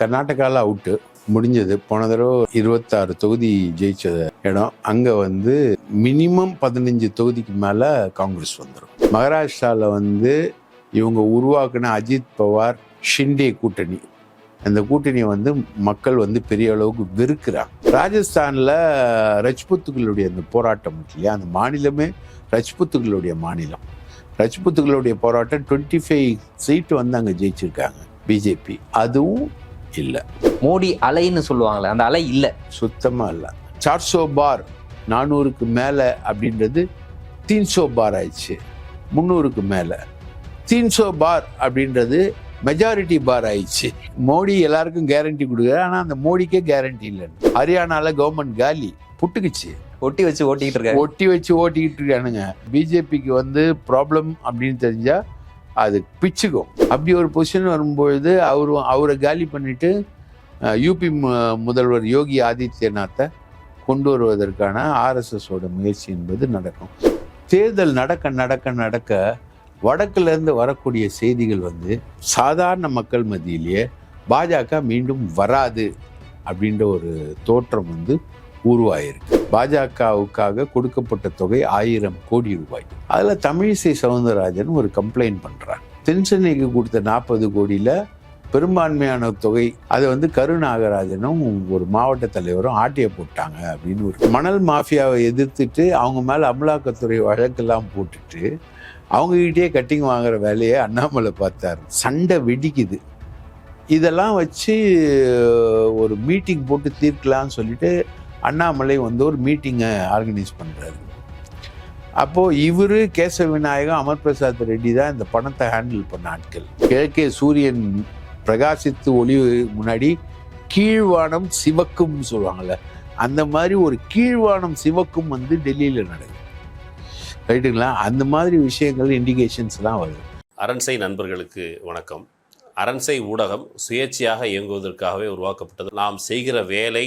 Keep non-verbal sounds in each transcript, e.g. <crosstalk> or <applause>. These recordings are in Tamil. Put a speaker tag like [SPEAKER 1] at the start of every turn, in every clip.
[SPEAKER 1] கர்நாடகாவில் அவுட்டு முடிஞ்சது போன தடவை இருபத்தாறு தொகுதி ஜெயிச்ச இடம் அங்கே வந்து மினிமம் பதினஞ்சு தொகுதிக்கு மேலே காங்கிரஸ் வந்துடும் மகாராஷ்டிராவில் வந்து இவங்க உருவாக்குன அஜித் பவார் ஷிண்டே கூட்டணி அந்த கூட்டணியை வந்து மக்கள் வந்து பெரிய அளவுக்கு வெறுக்கிறாங்க ராஜஸ்தானில் ரஜ்புத்துகளுடைய அந்த போராட்டம் இல்லையா அந்த மாநிலமே ரஜ்புத்துகளுடைய மாநிலம் ரஜ்புத்துகளுடைய போராட்டம் டுவெண்ட்டி ஃபைவ் சீட்டு வந்து அங்கே ஜெயிச்சிருக்காங்க பிஜேபி அதுவும் இல்லை
[SPEAKER 2] மோடி அலைன்னு சொல்லுவாங்களே அந்த அலை இல்லை
[SPEAKER 1] சுத்தமாக இல்லை சார்சோ பார் நானூறுக்கு மேலே அப்படின்றது தீன்சோ பார் ஆயிடுச்சு முந்நூறுக்கு மேலே தீன்சோ பார் அப்படின்றது மெஜாரிட்டி பார் ஆயிடுச்சு மோடி எல்லாருக்கும் கேரண்டி கொடுக்குற ஆனால் அந்த மோடிக்கே கேரண்டி இல்லைன்னு ஹரியானால கவர்மெண்ட் காலி புட்டுக்குச்சு
[SPEAKER 2] ஒட்டி வச்சு ஓட்டிக்கிட்டு இருக்கேன்
[SPEAKER 1] ஒட்டி வச்சு ஓட்டிக்கிட்டு இருக்கானுங்க பிஜேபிக்கு வந்து ப்ராப்ளம் அப்படின்னு தெரிஞ்சால் அது பிச்சுக்கும் அப்படி ஒரு பொசிஷன் வரும்பொழுது அவரும் அவரை காலி பண்ணிட்டு யூபி முதல்வர் யோகி ஆதித்யநாத்தை கொண்டு வருவதற்கான ஆர்எஸ்எஸோட முயற்சி என்பது நடக்கும் தேர்தல் நடக்க நடக்க நடக்க வடக்குலேருந்து வரக்கூடிய செய்திகள் வந்து சாதாரண மக்கள் மத்தியிலேயே பாஜக மீண்டும் வராது அப்படின்ற ஒரு தோற்றம் வந்து உருவாயிருக்கு பாஜகவுக்காக கொடுக்கப்பட்ட தொகை ஆயிரம் கோடி ரூபாய் அதில் தமிழிசை சவுந்தரராஜன் ஒரு கம்ப்ளைண்ட் பண்ணுறான் தென்சென்னைக்கு கொடுத்த நாற்பது கோடியில் பெரும்பான்மையான தொகை அதை வந்து கருநாகராஜனும் ஒரு மாவட்ட தலைவரும் ஆட்டிய போட்டாங்க அப்படின்னு ஒரு மணல் மாஃபியாவை எதிர்த்துட்டு அவங்க மேலே அமலாக்கத்துறை வழக்கெல்லாம் போட்டுட்டு அவங்ககிட்டயே கட்டிங் வாங்குற வேலையை அண்ணாமலை பார்த்தார் சண்டை வெடிக்குது இதெல்லாம் வச்சு ஒரு மீட்டிங் போட்டு தீர்க்கலாம்னு சொல்லிட்டு அண்ணாமலை வந்து ஒரு மீட்டிங்கை ஆர்கனைஸ் பண்ணுறாரு அப்போது இவர் கேசவ விநாயகம் அமர் பிரசாத் ரெட்டி தான் இந்த பணத்தை ஹேண்டில் பண்ண ஆட்கள் கிழக்கே சூரியன் பிரகாசித்து ஒளி முன்னாடி கீழ்வானம் சிவக்கும்னு சொல்லுவாங்கள்ல அந்த மாதிரி ஒரு கீழ்வானம் சிவக்கும் வந்து டெல்லியில் நடக்குது ரைட்டுங்களா அந்த மாதிரி விஷயங்கள் இண்டிகேஷன்ஸ்லாம் வருது
[SPEAKER 3] அரண்சை நண்பர்களுக்கு வணக்கம் அரண்சை ஊடகம் சுயேட்சையாக இயங்குவதற்காகவே உருவாக்கப்பட்டது நாம் செய்கிற வேலை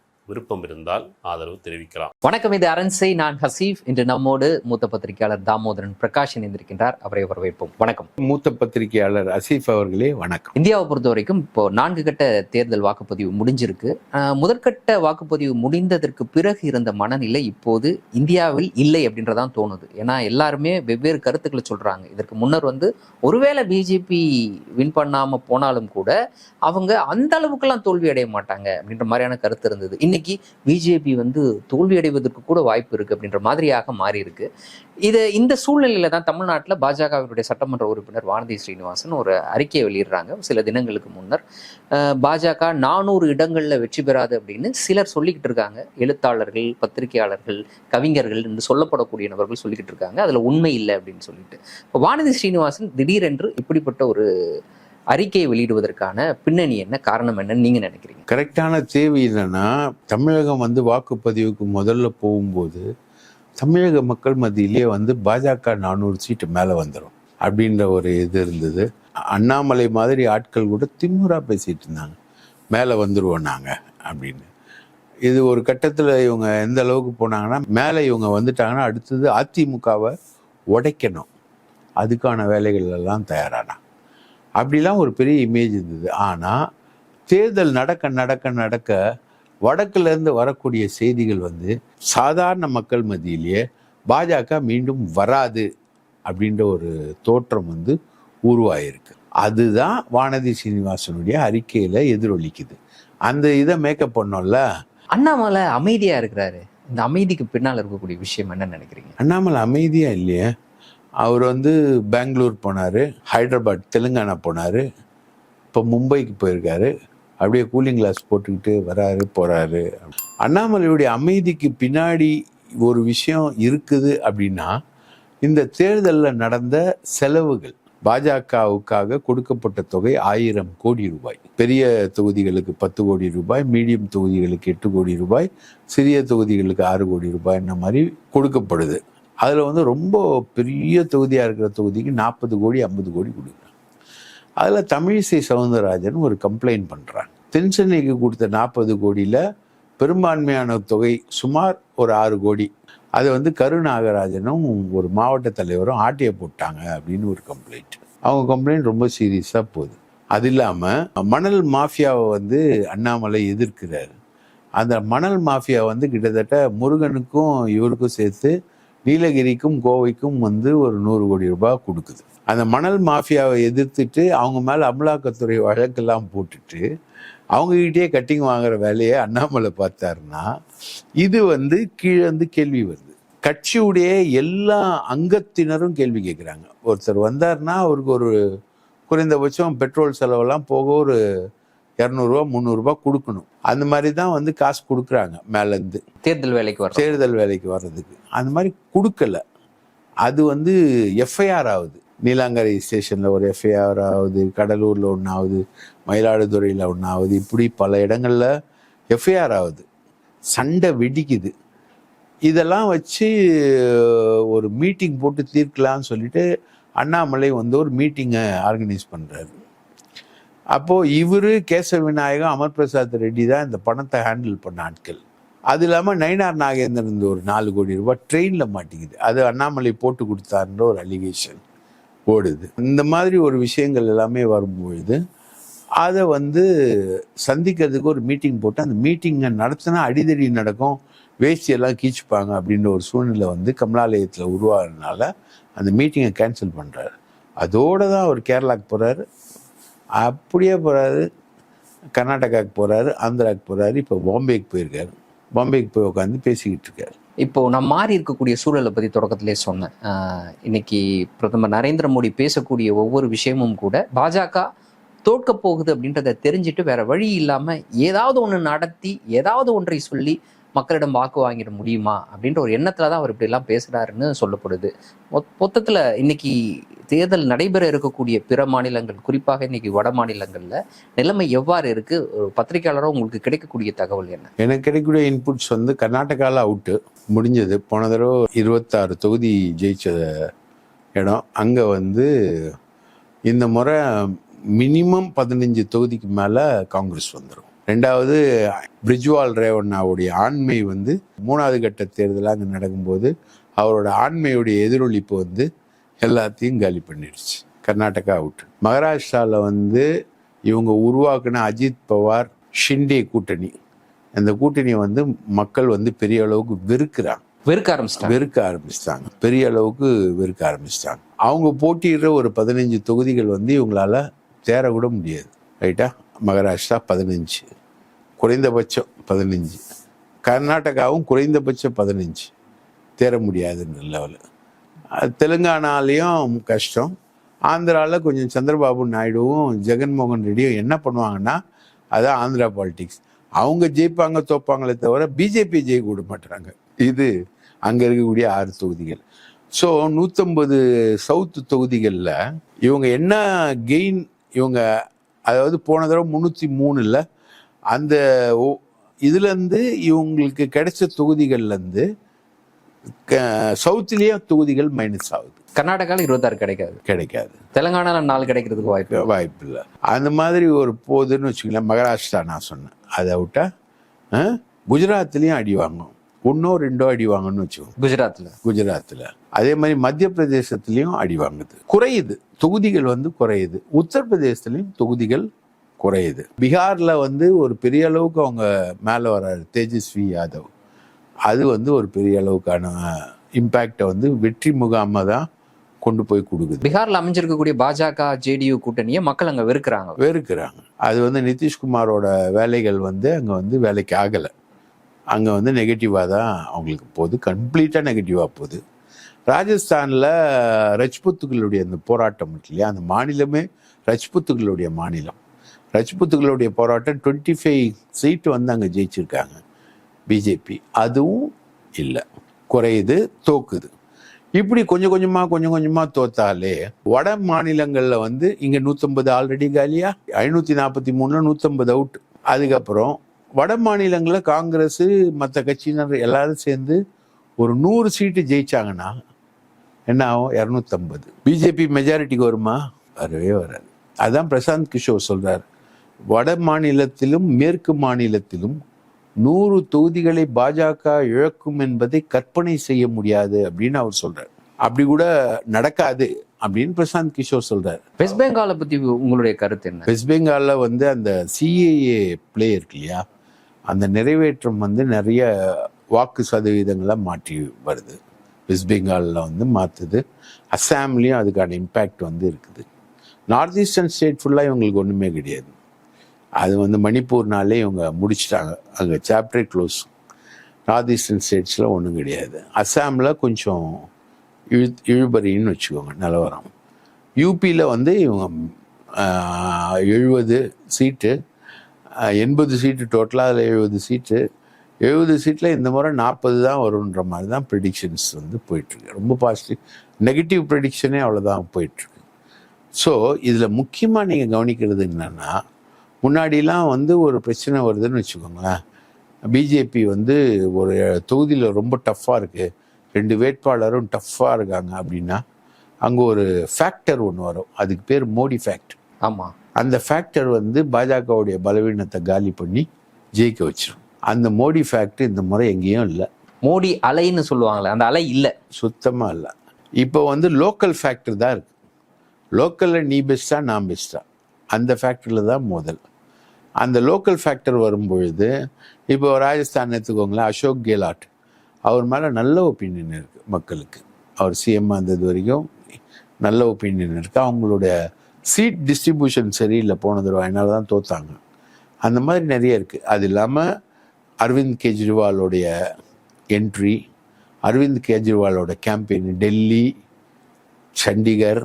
[SPEAKER 3] விருப்பம் இருந்தால் ஆதரவு தெரிவிக்கலாம்
[SPEAKER 4] வணக்கம் இது அரண்சை நான் ஹசீஃப் இன்று நம்மோடு மூத்த பத்திரிகையாளர் தாமோதரன் பிரகாஷ் இணைந்திருக்கின்றார் அவரை வரவேற்போம் வணக்கம்
[SPEAKER 1] மூத்த பத்திரிகையாளர் ஹசீஃப் அவர்களே வணக்கம்
[SPEAKER 4] இந்தியாவை பொறுத்த வரைக்கும் இப்போ நான்கு கட்ட தேர்தல் வாக்குப்பதிவு முடிஞ்சிருக்கு முதற்கட்ட வாக்குப்பதிவு முடிந்ததற்கு பிறகு இருந்த மனநிலை இப்போது இந்தியாவில் இல்லை அப்படின்றதான் தோணுது ஏன்னா எல்லாருமே வெவ்வேறு கருத்துக்களை சொல்றாங்க இதற்கு முன்னர் வந்து ஒருவேளை பிஜேபி வின் பண்ணாம போனாலும் கூட அவங்க அந்த அளவுக்குலாம் தோல்வி அடைய மாட்டாங்க அப்படின்ற மாதிரியான கருத்து இருந்தது இன்னைக்கு பிஜேபி வந்து தோல்வியடைவதற்கு கூட வாய்ப்பு இருக்கு அப்படின்ற மாதிரியாக மாறி இருக்கு இது இந்த சூழ்நிலையில தான் தமிழ்நாட்டில் பாஜகவினுடைய சட்டமன்ற உறுப்பினர் வானதி ஸ்ரீனிவாசன் ஒரு அறிக்கையை வெளியிடுறாங்க சில தினங்களுக்கு முன்னர் பாஜக நானூறு இடங்களில் வெற்றி பெறாது அப்படின்னு சிலர் சொல்லிக்கிட்டு இருக்காங்க எழுத்தாளர்கள் பத்திரிகையாளர்கள் கவிஞர்கள் என்று சொல்லப்படக்கூடிய நபர்கள் சொல்லிக்கிட்டு இருக்காங்க அதில் உண்மை இல்லை அப்படின்னு சொல்லிட்டு இப்போ வானதி ஸ்ரீனிவாசன் திடீரென்று இப்படிப்பட்ட ஒரு அறிக்கையை வெளியிடுவதற்கான பின்னணி என்ன காரணம் என்னன்னு நீங்கள் நினைக்கிறீங்க
[SPEAKER 1] கரெக்டான தேவை என்னன்னா தமிழகம் வந்து வாக்குப்பதிவுக்கு முதல்ல போகும்போது தமிழக மக்கள் மத்தியிலே வந்து பாஜக நானூறு சீட்டு மேலே வந்துடும் அப்படின்ற ஒரு இது இருந்தது அண்ணாமலை மாதிரி ஆட்கள் கூட திமுறாக பேசிகிட்டு இருந்தாங்க மேலே வந்துடுவோம் நாங்கள் அப்படின்னு இது ஒரு கட்டத்தில் இவங்க எந்த அளவுக்கு போனாங்கன்னா மேலே இவங்க வந்துட்டாங்கன்னா அடுத்தது அதிமுகவை உடைக்கணும் அதுக்கான வேலைகள் எல்லாம் தயாரானா அப்படிலாம் ஒரு பெரிய இமேஜ் இருந்தது ஆனால் தேர்தல் நடக்க நடக்க நடக்க வடக்குலேருந்து வரக்கூடிய செய்திகள் வந்து சாதாரண மக்கள் மத்தியிலேயே பாஜக மீண்டும் வராது அப்படின்ற ஒரு தோற்றம் வந்து உருவாயிருக்கு அதுதான் வானதி சீனிவாசனுடைய அறிக்கையில் எதிரொலிக்குது அந்த இதை மேக்கப் பண்ணோம்ல
[SPEAKER 4] அண்ணாமலை அமைதியாக இருக்கிறாரு இந்த அமைதிக்கு பின்னால் இருக்கக்கூடிய விஷயம் என்ன நினைக்கிறீங்க
[SPEAKER 1] அண்ணாமலை அமைதியாக இல்லையே அவர் வந்து பெங்களூர் போனார் ஹைதராபாத் தெலுங்கானா போனார் இப்போ மும்பைக்கு போயிருக்காரு அப்படியே கூலிங் கிளாஸ் போட்டுக்கிட்டு வராரு போகிறாரு அண்ணாமலையுடைய அமைதிக்கு பின்னாடி ஒரு விஷயம் இருக்குது அப்படின்னா இந்த தேர்தலில் நடந்த செலவுகள் பாஜகவுக்காக கொடுக்கப்பட்ட தொகை ஆயிரம் கோடி ரூபாய் பெரிய தொகுதிகளுக்கு பத்து கோடி ரூபாய் மீடியம் தொகுதிகளுக்கு எட்டு கோடி ரூபாய் சிறிய தொகுதிகளுக்கு ஆறு கோடி ரூபாய் இந்த மாதிரி கொடுக்கப்படுது அதில் வந்து ரொம்ப பெரிய தொகுதியாக இருக்கிற தொகுதிக்கு நாற்பது கோடி ஐம்பது கோடி கொடுக்குறாங்க அதில் தமிழிசை சவுந்தரராஜன் ஒரு கம்ப்ளைண்ட் பண்ணுறாங்க தென்சென்னைக்கு கொடுத்த நாற்பது கோடியில் பெரும்பான்மையான தொகை சுமார் ஒரு ஆறு கோடி அதை வந்து கருநாகராஜனும் ஒரு மாவட்ட தலைவரும் ஆட்டியை போட்டாங்க அப்படின்னு ஒரு கம்ப்ளைண்ட் அவங்க கம்ப்ளைண்ட் ரொம்ப சீரியஸாக போகுது அது இல்லாமல் மணல் மாஃபியாவை வந்து அண்ணாமலை எதிர்க்கிறார் அந்த மணல் மாஃபியா வந்து கிட்டத்தட்ட முருகனுக்கும் இவருக்கும் சேர்த்து நீலகிரிக்கும் கோவைக்கும் வந்து ஒரு நூறு கோடி ரூபாய் கொடுக்குது அந்த மணல் மாஃபியாவை எதிர்த்துட்டு அவங்க மேலே அமலாக்கத்துறை வழக்கெல்லாம் போட்டுட்டு அவங்ககிட்டே கட்டிங் வாங்குற வேலையை அண்ணாமலை பார்த்தாருன்னா இது வந்து கீழே வந்து கேள்வி வருது கட்சியுடைய எல்லா அங்கத்தினரும் கேள்வி கேட்குறாங்க ஒருத்தர் வந்தார்னா அவருக்கு ஒரு குறைந்தபட்சம் பெட்ரோல் செலவெல்லாம் போக ஒரு இரநூறுவா முந்நூறுபா கொடுக்கணும் அந்த மாதிரி தான் வந்து காசு கொடுக்குறாங்க மேலேருந்து
[SPEAKER 4] தேர்தல் வேலைக்கு வர தேர்தல் வேலைக்கு வர்றதுக்கு
[SPEAKER 1] அந்த மாதிரி கொடுக்கல அது வந்து எஃப்ஐஆர் ஆகுது நீலாங்கரை ஸ்டேஷனில் ஒரு எஃப்ஐஆர் ஆகுது கடலூரில் ஒன்று ஆகுது மயிலாடுதுறையில் ஒன்று ஆகுது இப்படி பல இடங்களில் எஃப்ஐஆர் ஆகுது சண்டை வெடிக்குது இதெல்லாம் வச்சு ஒரு மீட்டிங் போட்டு தீர்க்கலாம்னு சொல்லிட்டு அண்ணாமலை வந்து ஒரு மீட்டிங்கை ஆர்கனைஸ் பண்ணுறாரு அப்போது இவர் கேசவ விநாயகம் அமர் பிரசாத் ரெட்டி தான் இந்த பணத்தை ஹேண்டில் பண்ண ஆட்கள் அது இல்லாமல் நயினார் நாகேந்திரன் ஒரு நாலு கோடி ரூபாய் ட்ரெயினில் மாட்டிக்குது அது அண்ணாமலை போட்டு கொடுத்தாருன்ற ஒரு அலிகேஷன் ஓடுது இந்த மாதிரி ஒரு விஷயங்கள் எல்லாமே வரும்பொழுது அதை வந்து சந்திக்கிறதுக்கு ஒரு மீட்டிங் போட்டு அந்த மீட்டிங்கை நடத்தினா அடிதடி நடக்கும் வேஸ்டியெல்லாம் கீச்சுப்பாங்க அப்படின்ற ஒரு சூழ்நிலை வந்து கமலாலயத்தில் உருவாகிறதுனால அந்த மீட்டிங்கை கேன்சல் பண்ணுறாரு அதோடு தான் அவர் கேரளாவுக்கு போகிறாரு அப்படியே போகிறாரு கர்நாடகாவுக்கு போகிறாரு ஆந்திராவுக்கு போகிறாரு இப்போ பாம்பேக்கு போயிருக்காரு பாம்பேக்கு போய் உட்காந்து பேசிக்கிட்டு இருக்காரு
[SPEAKER 4] இப்போ நான் மாறி இருக்கக்கூடிய சூழலை பற்றி தொடக்கத்திலே சொன்னேன் இன்னைக்கு பிரதமர் நரேந்திர மோடி பேசக்கூடிய ஒவ்வொரு விஷயமும் கூட பாஜக தோற்க போகுது அப்படின்றத தெரிஞ்சுட்டு வேற வழி இல்லாமல் ஏதாவது ஒன்று நடத்தி ஏதாவது ஒன்றை சொல்லி மக்களிடம் வாக்கு வாங்கிட முடியுமா அப்படின்ற ஒரு எண்ணத்தில் தான் அவர் இப்படிலாம் பேசுறாருன்னு சொல்லப்படுது மொத்தத்தில் இன்னைக்கு தேர்தல் நடைபெற இருக்கக்கூடிய பிற மாநிலங்கள் குறிப்பாக இன்னைக்கு வட மாநிலங்களில் நிலைமை எவ்வாறு இருக்கு ஒரு உங்களுக்கு கிடைக்கக்கூடிய தகவல் என்ன
[SPEAKER 1] எனக்கு கிடைக்கக்கூடிய இன்புட்ஸ் வந்து கர்நாடகாவில் அவுட்டு முடிஞ்சது போன தடவை இருபத்தாறு தொகுதி ஜெயிச்ச இடம் அங்கே வந்து இந்த முறை மினிமம் பதினஞ்சு தொகுதிக்கு மேலே காங்கிரஸ் வந்துடும் ரெண்டாவது பிரிஜ்வால் ரேவண்ணாவுடைய ஆண்மை வந்து மூணாவது கட்ட தேர்தலாக அங்கே நடக்கும்போது அவரோட ஆண்மையுடைய எதிரொலிப்பு வந்து எல்லாத்தையும் காலி பண்ணிடுச்சு கர்நாடகா அவுட் மகாராஷ்டிராவில் வந்து இவங்க உருவாக்குன அஜித் பவார் ஷிண்டே கூட்டணி அந்த கூட்டணியை வந்து மக்கள் வந்து பெரிய அளவுக்கு வெறுக்கிறாங்க
[SPEAKER 2] வெறுக்க ஆரம்பிச்சிட்டாங்க வெறுக்க ஆரம்பிச்சிட்டாங்க
[SPEAKER 1] பெரிய அளவுக்கு வெறுக்க ஆரம்பிச்சிட்டாங்க அவங்க போட்டியிடுற ஒரு பதினஞ்சு தொகுதிகள் வந்து இவங்களால சேரக்கூட முடியாது ரைட்டா மகாராஷ்டிரா பதினஞ்சு குறைந்தபட்சம் பதினஞ்சு கர்நாடகாவும் குறைந்தபட்சம் பதினஞ்சு தேர முடியாதுன்னு லெவலில் தெலுங்கானாலேயும் கஷ்டம் ஆந்திராவில் கொஞ்சம் சந்திரபாபு நாயுடுவும் ஜெகன்மோகன் ரெட்டியும் என்ன பண்ணுவாங்கன்னா அதான் ஆந்திரா பாலிடிக்ஸ் அவங்க ஜெயிப்பாங்க தோப்பாங்களே தவிர பிஜேபி ஜெயிக்க விட மாட்டுறாங்க இது அங்கே இருக்கக்கூடிய ஆறு தொகுதிகள் ஸோ நூற்றம்பது சவுத்து தொகுதிகளில் இவங்க என்ன கெயின் இவங்க அதாவது போன தடவை முந்நூற்றி மூணில் அந்த இதுலேருந்து இவங்களுக்கு கிடைச்ச தொகுதிகள்லேருந்து சவுத்துலேயே தொகுதிகள் மைனஸ் ஆகுது
[SPEAKER 4] கர்நாடகாவில் இருபத்தாறு கிடைக்காது கிடைக்காது தெலங்கானாவில் நாலு கிடைக்கிறதுக்கு வாய்ப்பு வாய்ப்பு இல்லை
[SPEAKER 1] அந்த மாதிரி ஒரு போதுன்னு வச்சுக்கோங்களேன் மகாராஷ்டிரா நான் சொன்னேன் அதை விட்டால் குஜராத்லேயும் அடி வாங்கும் ஒன்றோ ரெண்டோ அடி வாங்கணும்னு வச்சுக்கோங்க குஜராத்தில் குஜராத்தில் அதே மாதிரி மத்திய பிரதேசத்துலேயும் அடி வாங்குது குறையுது தொகுதிகள் வந்து குறையுது உத்தரப்பிரதேசத்துலேயும் தொகுதிகள் குறையுது பீகாரில் வந்து ஒரு பெரிய அளவுக்கு அவங்க மேலே வர்றாரு தேஜஸ்வி யாதவ் அது வந்து ஒரு பெரிய அளவுக்கான இம்பேக்டை வந்து வெற்றி முகாமை தான் கொண்டு போய் கொடுக்குது
[SPEAKER 4] பீகாரில் அமைஞ்சிருக்கக்கூடிய பாஜக ஜேடியு கூட்டணியை மக்கள் அங்கே வெறுக்கிறாங்க
[SPEAKER 1] வெறுக்கிறாங்க அது வந்து நிதிஷ்குமாரோட வேலைகள் வந்து அங்கே வந்து வேலைக்கு ஆகலை அங்கே வந்து நெகட்டிவாக தான் அவங்களுக்கு போகுது கம்ப்ளீட்டாக நெகட்டிவாக போகுது ராஜஸ்தானில் ரஜ்புத்துகளுடைய அந்த போராட்டம் இருக்கு இல்லையா அந்த மாநிலமே ரஜ்புத்துகளுடைய மாநிலம் ரஜ்புத்துகளுடைய போராட்டம் டுவெண்ட்டி ஃபைவ் சீட்டு வந்து அங்கே ஜெயிச்சிருக்காங்க பிஜேபி அதுவும் இல்லை குறையுது தோக்குது இப்படி கொஞ்சம் கொஞ்சமாக கொஞ்சம் கொஞ்சமாக தோத்தாலே வட மாநிலங்களில் வந்து இங்கே நூற்றம்பது ஆல்ரெடி காலியா ஐநூற்றி நாற்பத்தி மூணில் நூற்றம்பது அவுட் அதுக்கப்புறம் வட மாநிலங்களில் காங்கிரஸ் மற்ற கட்சியினர் எல்லாரும் சேர்ந்து ஒரு நூறு சீட்டு ஜெயிச்சாங்கன்னா என்ன ஆகும் இரநூத்தம்பது பிஜேபி மெஜாரிட்டிக்கு வருமா வரவே வராது அதுதான் பிரசாந்த் கிஷோர் சொல்றார் வட மாநிலத்திலும் மேற்கு மாநிலத்திலும் நூறு தொகுதிகளை பாஜக இழக்கும் என்பதை கற்பனை செய்ய முடியாது அப்படின்னு அவர் சொல்றார் அப்படி கூட நடக்காது அப்படின்னு பிரசாந்த் கிஷோர் சொல்றார்
[SPEAKER 4] வெஸ்ட் பெங்காலை பத்தி உங்களுடைய கருத்து என்ன
[SPEAKER 1] வெஸ்ட் பெங்காலில் வந்து அந்த சிஏஏ பிளே இருக்கு இல்லையா அந்த நிறைவேற்றம் வந்து நிறைய வாக்கு சதவீதங்களாக மாற்றி வருது வெஸ்ட் பெங்காலில் வந்து மாற்றுது அசாம்லேயும் அதுக்கான இம்பேக்ட் வந்து இருக்குது நார்த் ஈஸ்டர்ன் ஸ்டேட் ஃபுல்லாக இவங்களுக்கு ஒன்றுமே கிடையாது அது வந்து மணிப்பூர்னாலே இவங்க முடிச்சிட்டாங்க அங்கே சாப்டரே க்ளோஸ் நார்த் ஈஸ்டர்ன் ஸ்டேட்ஸில் ஒன்றும் கிடையாது அசாமில் கொஞ்சம் இழு இழுபறின்னு வச்சுக்கோங்க நிலவரம் யூபியில் வந்து இவங்க எழுபது சீட்டு எண்பது சீட்டு டோட்டலாக அதில் எழுபது சீட்டு எழுபது சீட்டில் இந்த முறை நாற்பது தான் வரும்ன்ற மாதிரி தான் ப்ரெடிக்ஷன்ஸ் வந்து போயிட்டுருக்கு ரொம்ப பாசிட்டிவ் நெகட்டிவ் ப்ரெடிக்ஷனே அவ்வளோதான் போயிட்டுருக்கு ஸோ இதில் முக்கியமாக நீங்கள் கவனிக்கிறது என்னென்னா முன்னாடிலாம் வந்து ஒரு பிரச்சனை வருதுன்னு வச்சுக்கோங்களேன் பிஜேபி வந்து ஒரு தொகுதியில் ரொம்ப டஃப்பாக இருக்குது ரெண்டு வேட்பாளரும் டஃப்பாக இருக்காங்க அப்படின்னா அங்கே ஒரு ஃபேக்டர் ஒன்று வரும் அதுக்கு பேர் மோடி ஃபேக்ட் ஆமாம் அந்த ஃபேக்டர் வந்து பாஜகவுடைய பலவீனத்தை காலி பண்ணி ஜெயிக்க வச்சிடும் அந்த மோடி ஃபேக்ட்ரி இந்த முறை எங்கேயும் இல்லை
[SPEAKER 4] மோடி அலைன்னு சொல்லுவாங்களே அந்த அலை இல்லை
[SPEAKER 1] சுத்தமாக இல்லை இப்போ வந்து லோக்கல் ஃபேக்ட்ரி தான் இருக்குது லோக்கலில் நீ பெஸ்ட்டா நான் பெஸ்ட்டா அந்த ஃபேக்ட்ரியில் தான் மோதல் அந்த லோக்கல் ஃபேக்டர் வரும்பொழுது இப்போ ராஜஸ்தான் எடுத்துக்கோங்களேன் அசோக் கெலாட் அவர் மேலே நல்ல ஒப்பீனியன் இருக்குது மக்களுக்கு அவர் சிஎம் வந்தது வரைக்கும் நல்ல ஒப்பீனியன் இருக்குது அவங்களுடைய சீட் டிஸ்ட்ரிபியூஷன் சரியில்லை போன தடவை அதனால தான் தோத்தாங்க அந்த மாதிரி நிறைய இருக்குது அது இல்லாமல் அரவிந்த் கெஜ்ரிவாலோடைய என்ட்ரி அரவிந்த் கெஜ்ரிவாலோட கேம்பெயின் டெல்லி சண்டிகர்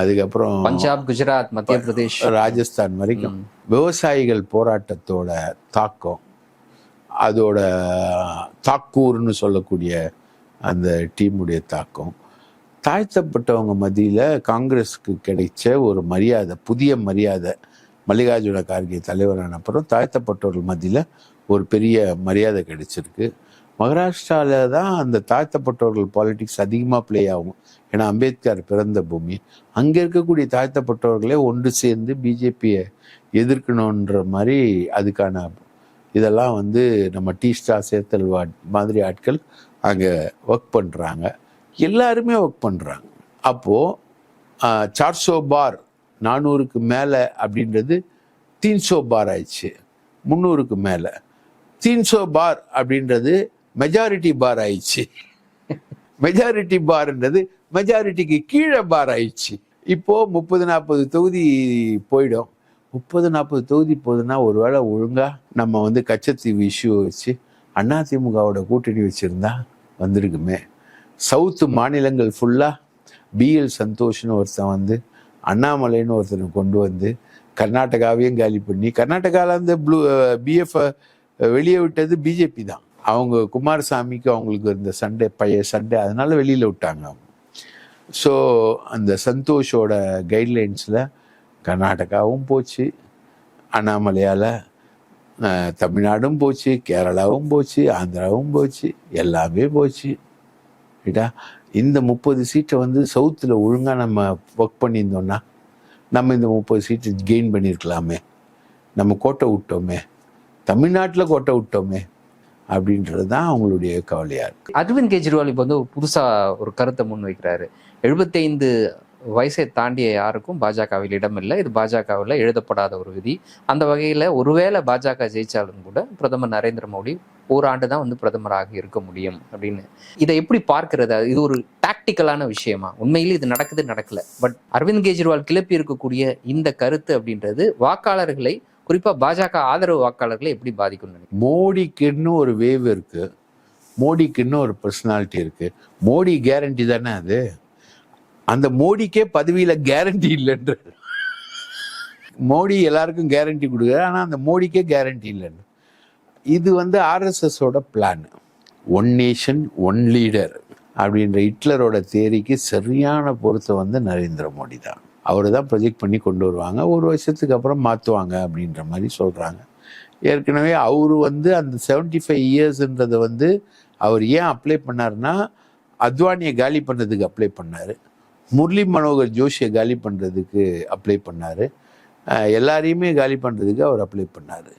[SPEAKER 4] அதுக்கப்புறம் பஞ்சாப் குஜராத் மத்திய பிரதேஷ்
[SPEAKER 1] ராஜஸ்தான் வரைக்கும் விவசாயிகள் போராட்டத்தோட தாக்கம் அதோட தாக்கூர்னு சொல்லக்கூடிய அந்த டீமுடைய தாக்கம் தாழ்த்தப்பட்டவங்க மத்தியில் காங்கிரஸுக்கு கிடைச்ச ஒரு மரியாதை புதிய மரியாதை மல்லிகார்ஜுன கார்கே தலைவரான அப்புறம் தாழ்த்தப்பட்டவர்கள் மத்தியில் ஒரு பெரிய மரியாதை கிடைச்சிருக்கு மகாராஷ்டிராவில் தான் அந்த தாழ்த்தப்பட்டவர்கள் பாலிடிக்ஸ் அதிகமாக பிளே ஆகும் ஏன்னா அம்பேத்கர் பிறந்த பூமி அங்கே இருக்கக்கூடிய தாழ்த்தப்பட்டவர்களே ஒன்று சேர்ந்து பிஜேபியை எதிர்க்கணுன்ற மாதிரி அதுக்கான இதெல்லாம் வந்து நம்ம டீ ஸ்டார் சேர்த்தல் மாதிரி ஆட்கள் அங்கே ஒர்க் பண்ணுறாங்க எல்லாருமே ஒர்க் பண்ணுறாங்க அப்போது சார்சோ பார் நானூறுக்கு மேலே அப்படின்றது தீன்சோ பார் ஆயிடுச்சு முந்நூறுக்கு மேலே தீன்சோ பார் அப்படின்றது மெஜாரிட்டி பார் ஆயிடுச்சு மெஜாரிட்டி பார்ன்றது மெஜாரிட்டிக்கு கீழே பார் ஆயிடுச்சு இப்போது முப்பது நாற்பது தொகுதி போயிடும் முப்பது நாற்பது தொகுதி போகுதுன்னா ஒரு வேளை ஒழுங்காக நம்ம வந்து கச்சத்தீவு இஷ்யூ வச்சு அதிமுகவோட கூட்டணி வச்சுருந்தா வந்திருக்குமே சவுத்து மாநிலங்கள் ஃபுல்லாக பிஎல் சந்தோஷ்னு ஒருத்தன் வந்து அண்ணாமலைன்னு ஒருத்தனை கொண்டு வந்து கர்நாடகாவையும் காலி பண்ணி கர்நாடகாவில் அந்த ப்ளூ பிஎஃப் வெளியே விட்டது பிஜேபி தான் அவங்க குமாரசாமிக்கு அவங்களுக்கு இருந்த சண்டை பழைய சண்டை அதனால வெளியில் விட்டாங்க ஸோ அந்த சந்தோஷோட கைட்லைன்ஸில் கர்நாடகாவும் போச்சு அண்ணாமலையால் தமிழ்நாடும் போச்சு கேரளாவும் போச்சு ஆந்திராவும் போச்சு எல்லாமே போச்சு ஏட்டா இந்த முப்பது சீட்டை வந்து சவுத்தில் ஒழுங்காக நம்ம ஒர்க் பண்ணியிருந்தோன்னா நம்ம இந்த முப்பது சீட்டு கெயின் பண்ணியிருக்கலாமே நம்ம கோட்டை விட்டோமே தமிழ்நாட்டில் கோட்டை விட்டோமே அப்படின்றது தான் அவங்களுடைய கவலையாக இருக்குது
[SPEAKER 4] அரவிந்த் கெஜ்ரிவால் இப்போ வந்து புதுசாக ஒரு கருத்தை முன்வைக்கிறாரு எழுபத்தைந்து வயசை தாண்டிய யாருக்கும் பாஜகவில் இடமில்லை இது பாஜகவில் எழுதப்படாத ஒரு விதி அந்த வகையில் ஒருவேளை பாஜக ஜெயிச்சாலும் கூட பிரதமர் நரேந்திர மோடி ஓராண்டு தான் வந்து பிரதமராக இருக்க முடியும் அப்படின்னு இதை எப்படி பார்க்கிறது இது ஒரு டாக்டிக்கலான விஷயமா உண்மையிலே இது நடக்குது நடக்கலை பட் அரவிந்த் கெஜ்ரிவால் கிளப்பி இருக்கக்கூடிய இந்த கருத்து அப்படின்றது வாக்காளர்களை குறிப்பாக பாஜக ஆதரவு வாக்காளர்களை எப்படி பாதிக்கும்
[SPEAKER 1] மோடிக்குன்னு ஒரு வேவ் இருக்கு மோடிக்குன்னு ஒரு பர்சனாலிட்டி இருக்கு மோடி கேரண்டி தானே அது அந்த மோடிக்கே பதவியில் கேரண்டி இல்லைன்ற மோடி எல்லாருக்கும் கேரண்டி கொடுக்குறாரு ஆனால் அந்த மோடிக்கே கேரண்டி இல்லைன்னு இது வந்து ஆர்எஸ்எஸோட plan one nation one leader அப்படின்ற ஹிட்லரோட தேரிக்கு சரியான பொருத்தம் வந்து நரேந்திர மோடி தான் அவர் தான் ப்ரொஜெக்ட் பண்ணி கொண்டு வருவாங்க ஒரு வருஷத்துக்கு அப்புறம் மாற்றுவாங்க அப்படின்ற மாதிரி சொல்கிறாங்க ஏற்கனவே அவர் வந்து அந்த செவன்ட்டி ஃபைவ் இயர்ஸுன்றதை வந்து அவர் ஏன் அப்ளை பண்ணார்னா அத்வானியை காலி பண்ணுறதுக்கு அப்ளை பண்ணார் முரளி மனோகர் ஜோஷியை காலி பண்ணுறதுக்கு அப்ளை பண்ணார் எல்லாரையுமே காலி பண்ணுறதுக்கு அவர் அப்ளை பண்ணார்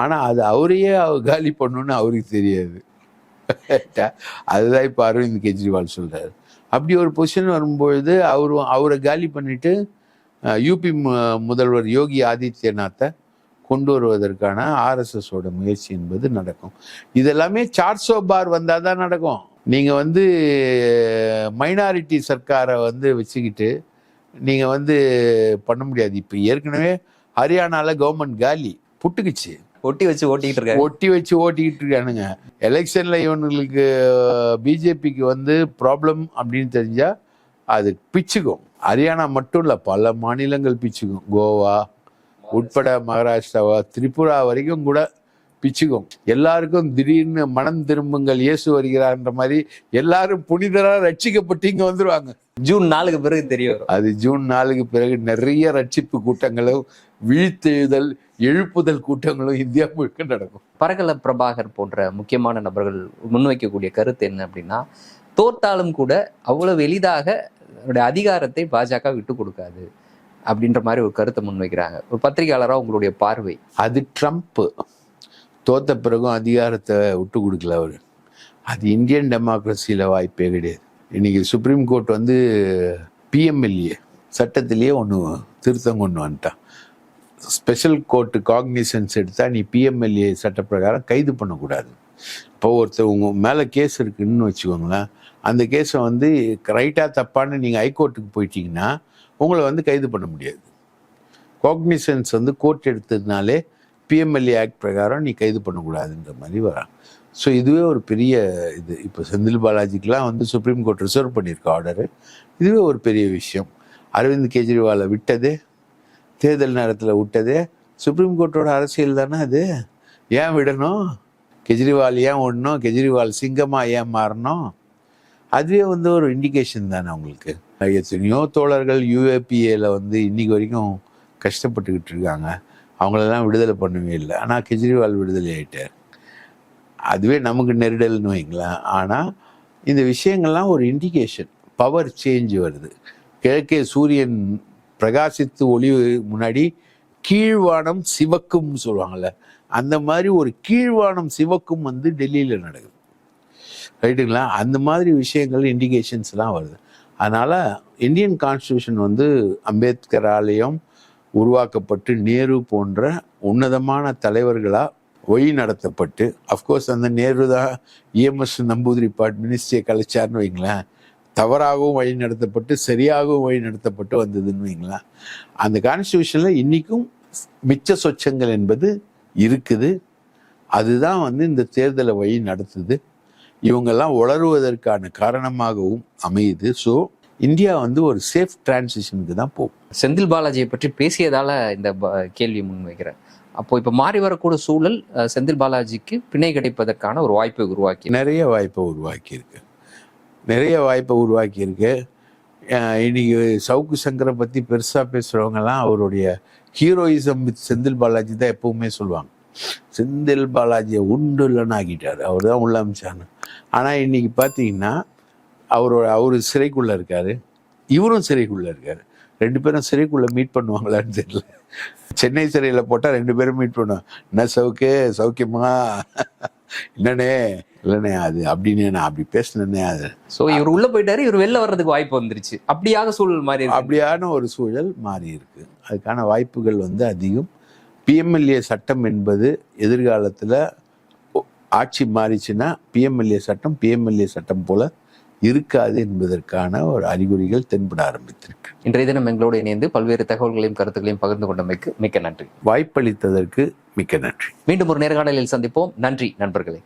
[SPEAKER 1] ஆனால் அது அவரையே அவர் காலி பண்ணணுன்னு அவருக்கு தெரியாது <laughs> அதுதான் இப்போ அரவிந்த் கெஜ்ரிவால் சொல்கிறார் அப்படி ஒரு பொசிஷன் வரும்பொழுது அவர் அவரை காலி பண்ணிட்டு யூபி முதல்வர் யோகி ஆதித்யநாத்தை கொண்டு வருவதற்கான ஆர்எஸ்எஸோட முயற்சி என்பது நடக்கும் இதெல்லாமே சார்சோ பார் வந்தால் தான் நடக்கும் நீங்கள் வந்து மைனாரிட்டி சர்க்காரை வந்து வச்சுக்கிட்டு நீங்கள் வந்து பண்ண முடியாது இப்போ ஏற்கனவே ஹரியானாவில் கவர்மெண்ட் காலி புட்டுக்குச்சு
[SPEAKER 4] ஒட்டி வச்சு ஓட்டிக்கிட்டு இருக்க
[SPEAKER 1] ஒட்டி வச்சு ஓட்டிக்கிட்டு இருக்கானுங்க எலெக்ஷன்ல இவனுங்களுக்கு பிஜேபிக்கு வந்து ப்ராப்ளம் அப்படின்னு தெரிஞ்சா அது பிச்சுக்கும் ஹரியானா மட்டும் இல்லை பல மாநிலங்கள் பிச்சுக்கும் கோவா உட்பட மகாராஷ்டிராவா திரிபுரா வரைக்கும் கூட பிச்சுக்கும் எல்லாருக்கும் திடீர்னு மனம் திரும்புங்கள் இயேசு வருகிறார்ன்ற மாதிரி எல்லாரும் புனிதராக ரட்சிக்கப்பட்டு இங்க வந்துருவாங்க
[SPEAKER 4] ஜூன் நாலுக்கு பிறகு தெரியும்
[SPEAKER 1] அது ஜூன் நாலுக்கு பிறகு நிறைய ரட்சிப்பு கூட்டங்களும் விழித்தெழுதல் எழுப்புதல் கூட்டங்களும் இந்தியா முழுக்க நடக்கும்
[SPEAKER 4] பரகல பிரபாகர் போன்ற முக்கியமான நபர்கள் முன்வைக்கக்கூடிய கருத்து என்ன அப்படின்னா தோற்றாலும் கூட அவ்வளவு எளிதாக அதிகாரத்தை பாஜக விட்டு கொடுக்காது அப்படின்ற மாதிரி ஒரு கருத்தை முன்வைக்கிறாங்க ஒரு பத்திரிகையாளரா உங்களுடைய பார்வை
[SPEAKER 1] அது ட்ரம்ப்பு தோத்த பிறகும் அதிகாரத்தை விட்டு கொடுக்கல அவர் அது இந்தியன் டெமோக்ரஸியில் வாய்ப்பே கிடையாது இன்றைக்கி சுப்ரீம் கோர்ட் வந்து பிஎம்எல்ஏ சட்டத்திலேயே ஒன்று திருத்தம் கொண்டு வந்துட்டான் ஸ்பெஷல் கோர்ட்டு காக்னிசன்ஸ் எடுத்தால் நீ பிஎம்எல்ஏ சட்டப்பிரகாரம் கைது பண்ணக்கூடாது இப்போ ஒருத்தர் உங்கள் மேலே கேஸ் இருக்குன்னு வச்சுக்கோங்களேன் அந்த கேஸை வந்து ரைட்டாக தப்பான்னு நீங்கள் ஹைகோர்ட்டுக்கு போயிட்டீங்கன்னா உங்களை வந்து கைது பண்ண முடியாது காக்னிசன்ஸ் வந்து கோர்ட் எடுத்ததுனாலே பிஎம்எல்ஏ ஆக்ட் பிரகாரம் நீ கைது பண்ணக்கூடாதுன்ற மாதிரி வரான் ஸோ இதுவே ஒரு பெரிய இது இப்போ செந்தில் பாலாஜிக்கெலாம் வந்து சுப்ரீம் கோர்ட் ரிசர்வ் பண்ணியிருக்க ஆர்டரு இதுவே ஒரு பெரிய விஷயம் அரவிந்த் கெஜ்ரிவாலை விட்டதே தேர்தல் நேரத்தில் விட்டது சுப்ரீம் கோர்ட்டோட அரசியல் தானே அது ஏன் விடணும் கெஜ்ரிவால் ஏன் ஓடணும் கெஜ்ரிவால் சிங்கமாக ஏன் மாறணும் அதுவே வந்து ஒரு இண்டிகேஷன் தானே அவங்களுக்கு எத்தனையோ தோழர்கள் யூஏபிஏல வந்து இன்னைக்கு வரைக்கும் கஷ்டப்பட்டுக்கிட்டு இருக்காங்க அவங்களெல்லாம் விடுதலை பண்ணவே இல்லை ஆனால் கெஜ்ரிவால் விடுதலை ஆகிட்டார் அதுவே நமக்கு நெருடல்னு வைங்களா ஆனால் இந்த விஷயங்கள்லாம் ஒரு இண்டிகேஷன் பவர் சேஞ்ச் வருது கிழக்கே சூரியன் பிரகாசித்து ஒளி முன்னாடி கீழ்வானம் சிவக்கும்னு சொல்லுவாங்கள்ல அந்த மாதிரி ஒரு கீழ்வானம் சிவக்கும் வந்து டெல்லியில் நடக்குது ரைட்டுங்களா அந்த மாதிரி விஷயங்கள் இண்டிகேஷன்ஸ்லாம் வருது அதனால் இந்தியன் கான்ஸ்டியூஷன் வந்து அம்பேத்கர் ஆலயம் உருவாக்கப்பட்டு நேரு போன்ற உன்னதமான தலைவர்களாக வழி நடத்தப்பட்டு அஃப்கோர்ஸ் அந்த நேரு தான் இஎம்எஸ் e நம்பூதிரி பாட் மினிஸ்ட்ரியை கலைச்சார்னு வைங்களேன் தவறாகவும் வழிநடத்தப்பட்டு சரியாகவும் வழிநடத்தப்பட்டு வந்ததுன்னு வைங்களா அந்த கான்ஸ்டியூஷனில் இன்றைக்கும் மிச்ச சொச்சங்கள் என்பது இருக்குது அதுதான் வந்து இந்த தேர்தலை வழி நடத்துது இவங்கெல்லாம் வளருவதற்கான காரணமாகவும் அமையுது ஸோ இந்தியா வந்து ஒரு சேஃப் டிரான்சிஷனுக்கு தான் போகும்
[SPEAKER 4] செந்தில் பாலாஜியை பற்றி பேசியதால் இந்த கேள்வியை முன்வைக்கிறேன் அப்போ இப்போ மாறி வரக்கூடிய சூழல் செந்தில் பாலாஜிக்கு பிணை கிடைப்பதற்கான ஒரு வாய்ப்பை உருவாக்கி
[SPEAKER 1] நிறைய வாய்ப்பை உருவாக்கியிருக்கு நிறைய வாய்ப்பை உருவாக்கியிருக்கு இன்னைக்கு சவுக்கு சங்கரை பற்றி பெருசாக பேசுகிறவங்கலாம் அவருடைய ஹீரோயிசம் வித் செந்தில் பாலாஜி தான் எப்பவுமே சொல்லுவாங்க செந்தில் பாலாஜியை உண்டு இல்லைன்னு ஆக்கிட்டார் அவர் தான் உள்ள அமிச்சாங்க ஆனால் இன்னைக்கு பார்த்தீங்கன்னா அவரோட அவர் சிறைக்குள்ளே இருக்கார் இவரும் சிறைக்குள்ளே இருக்கார் ரெண்டு பேரும் சிறைக்குள்ளே மீட் பண்ணுவாங்களான்னு தெரியல சென்னை சிறையில் போட்டால் ரெண்டு பேரும் மீட் பண்ணுவாங்க என்ன சவுக்கு சௌக்கியமா என்னன்னே இல்லைண்ணே அது அப்படின்னு நான் அப்படி பேசினேன் அது
[SPEAKER 4] ஸோ இவர் உள்ளே போயிட்டாரு இவர் வெளில வர்றதுக்கு வாய்ப்பு வந்துருச்சு அப்படியாக சூழல் மாறி
[SPEAKER 1] அப்படியான ஒரு சூழல் மாறி இருக்கு அதுக்கான வாய்ப்புகள் வந்து அதிகம் பிஎம்எல்ஏ சட்டம் என்பது எதிர்காலத்தில் ஆட்சி மாறிச்சுன்னா பிஎம்எல்ஏ சட்டம் பிஎம்எல்ஏ சட்டம் போல இருக்காது என்பதற்கான ஒரு அறிகுறிகள் தென்பட ஆரம்பித்திருக்கு
[SPEAKER 4] இன்றைய தினம் எங்களோடு இணைந்து பல்வேறு தகவல்களையும் கருத்துக்களையும் பகிர்ந்து கொண்டமைக்கு மிக்க நன்றி
[SPEAKER 1] வாய்ப்பளித்ததற்கு மிக்க நன்றி
[SPEAKER 4] மீண்டும் ஒரு நேர்காணலில் சந்திப்போம் நன்றி நண்பர்களே